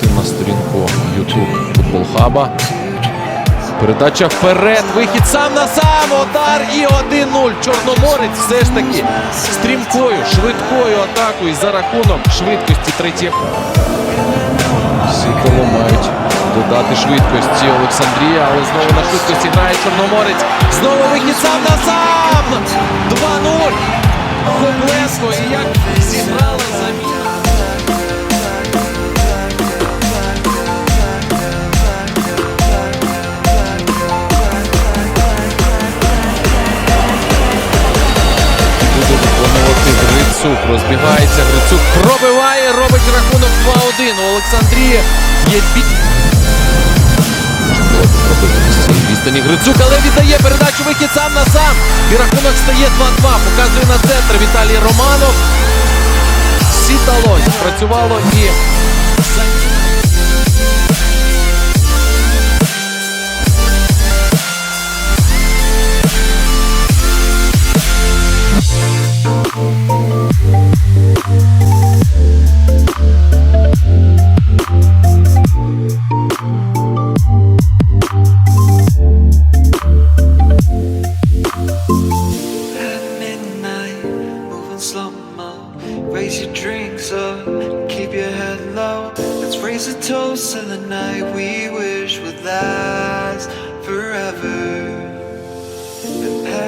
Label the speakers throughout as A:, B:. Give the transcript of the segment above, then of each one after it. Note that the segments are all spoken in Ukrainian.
A: Ти на сторінку YouTube Футбол Хаба. Передача вперед. Вихід сам на сам. Удар і 1-0. Чорноморець все ж таки стрімкою, швидкою атакою за рахунок швидкості третєго. Сіколо мають додати швидкості Олександрія, але знову на швидкості грає Чорноморець. Знову вихід сам на сам. 2-0. Хоблеско. І як зіграла заміна. Буде Грицук. Розбігається Грицук. Пробиває, робить рахунок 2-1. У Олександрії є бій. Відстані Грицук, але віддає передачу вихід сам на сам. І рахунок стає 2-2. Показує на центр Віталій Романов. Сітало спрацювало і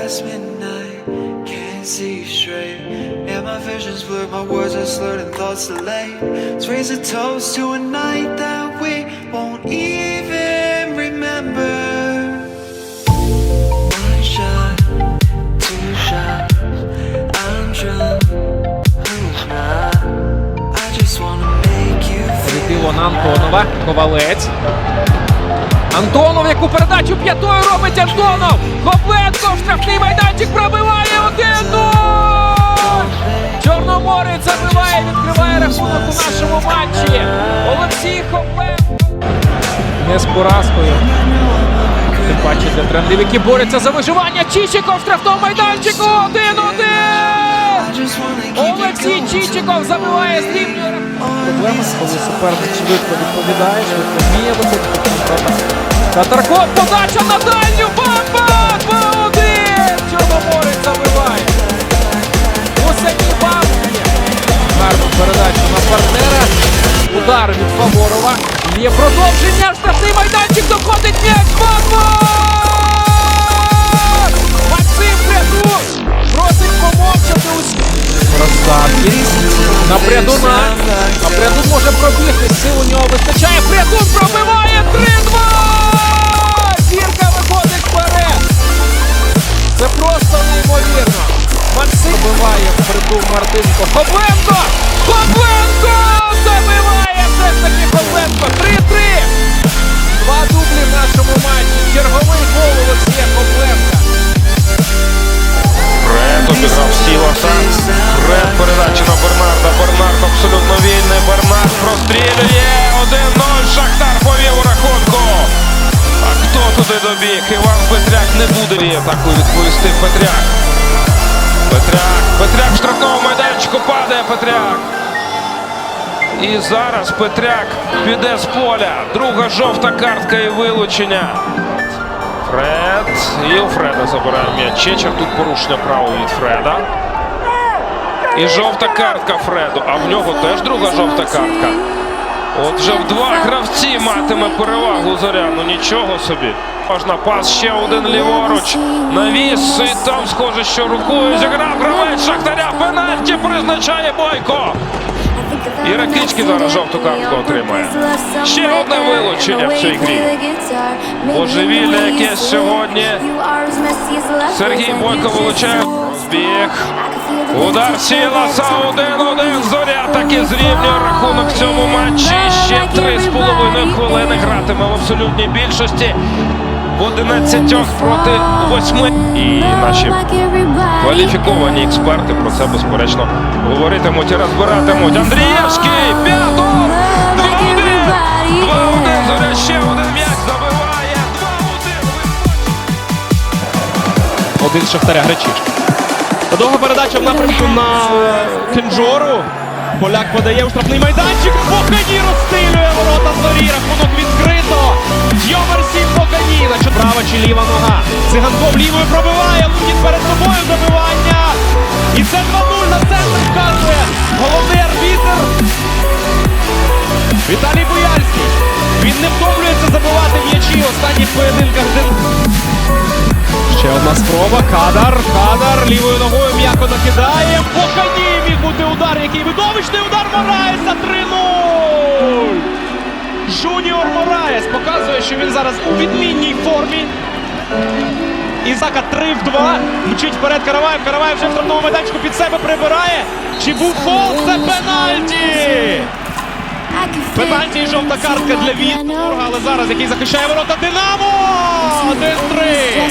B: past midnight, can't see straight. Yeah, my vision's blurred, my words are slurred, and thoughts delayed. Let's raise a toast to a night that we won't even remember. One shot, two shots. I'm drunk, who's not? I just wanna make you feel.
C: Світило на Антонова. Ковалець. Антонов, яку передачу п'ятою робить Антонов! Хопленко в штрафний майданчик пробиває 1-0! Чорноморець забиває, відкриває рахунок у нашому матчі. Олексій Хопленко. Не з поразкою. Тим паче для трендів, які борються за виживання. Чічиков в штрафному майданчику 1-1! Олексій Чічиков забиває з рівньої Проблема, коли суперник швидко відповідає, швидко вміє виходити контрата. Татарко, подача на дальню, бамба! 2-1! Чорноморець забиває. Самій бабці. Гарну передачу на партнера. Удар від Фаворова. Є продовження. Штрафний майданчик доходить м'яч. 2-2! На Прядуна. А Прядун може пробігти. Сил у нього вистачає. Прядун пробиває 3-2! Зірка виходить вперед. Це просто неймовірно. Максим пробиває впритул Мартинко. Хобленко! Хобленко!
D: Петряк не буде лі атаку відповісти Петряк. Петряк. Петряк в штрафному майданчику падає Петряк. І зараз Петряк піде з поля. Друга жовта картка і вилучення. Фред. І у Фреда забирає м'яч. Чечер тут порушення права від Фреда. І жовта картка Фреду. А в нього теж друга жовта картка. От вже в два гравці матиме перевагу зоря. Ну нічого собі. Можна пас ще один ліворуч. Навіс. І там схоже, що рукою зіграв гравець Шахтаря. Пенальті призначає Бойко.
E: І Ракички зараз жовту картку отримає. Ще одне вилучення в цій грі.
D: Божевілля якесь сьогодні.
E: Сергій Бойко вилучає.
D: Збіг. Удар Сіласа 1-1. Зоря таки зрівнює рахунок в працюватиме в абсолютній більшості. В 11 проти 8. І наші кваліфіковані експерти про це безперечно говоритимуть і розбиратимуть. Андрієвський п'яту! 2-1! 2-1! Зоря один м'яч забиває!
F: 2-1! Один Шахтаря Гречишки. Довга передача в напрямку на е, Кенджору. Поляк подає у штрафний майданчик. Бохані розстрілює ворота зорі. Рахунок від Йомерсін Бокані. Значить, права чи ліва нога. Циганков лівою пробиває. Лунін перед собою добивання. І це 2-0 на центр вказує. Головний арбітр. Віталій Бояльський. Він не втомлюється забивати м'ячі в останніх поєдинках. Ще одна спроба. Кадар. Кадар лівою ногою м'яко накидає. Бокані міг бути удар. Який видовищний удар Мораєса 3-0. Жуніор Мораєс показує, що він зараз у відмінній формі. Ізака 3 в 2. Мчить вперед Караваєв. Караваєв вже в штрафному майданчику під себе прибирає. Чи був фол? Це пенальті! Пенальті і жовта картка для Вітбурга, але зараз який захищає ворота Динамо! 1-3.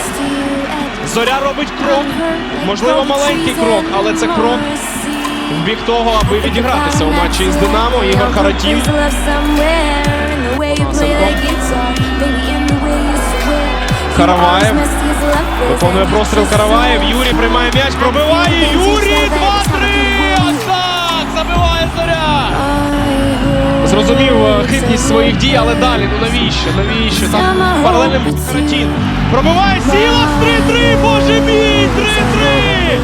F: Зоря робить крок. Можливо, маленький крок, але це крок в бік того, аби відігратися у матчі із Динамо. Ігор Харатін. Караваєв. Виконує простріл Караваєв. Юрій приймає м'яч, пробиває. Юрій 2-3! Ось так! Забиває зоря! Зрозумів е, хитрість своїх дій, але далі, ну навіщо? Навіщо? Там паралельним Харатін. Пробиває Сілас 3-3! Боже мій! 3-3!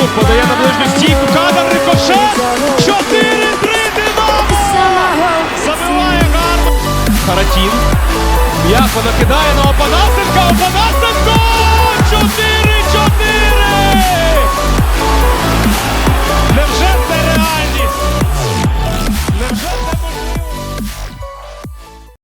F: Микола подає на ближню стійку. Кадр рикошет. 4-3 Динамо! Забиває гарно. Харатін. М'яко накидає на Опанасенка. Опанасенко!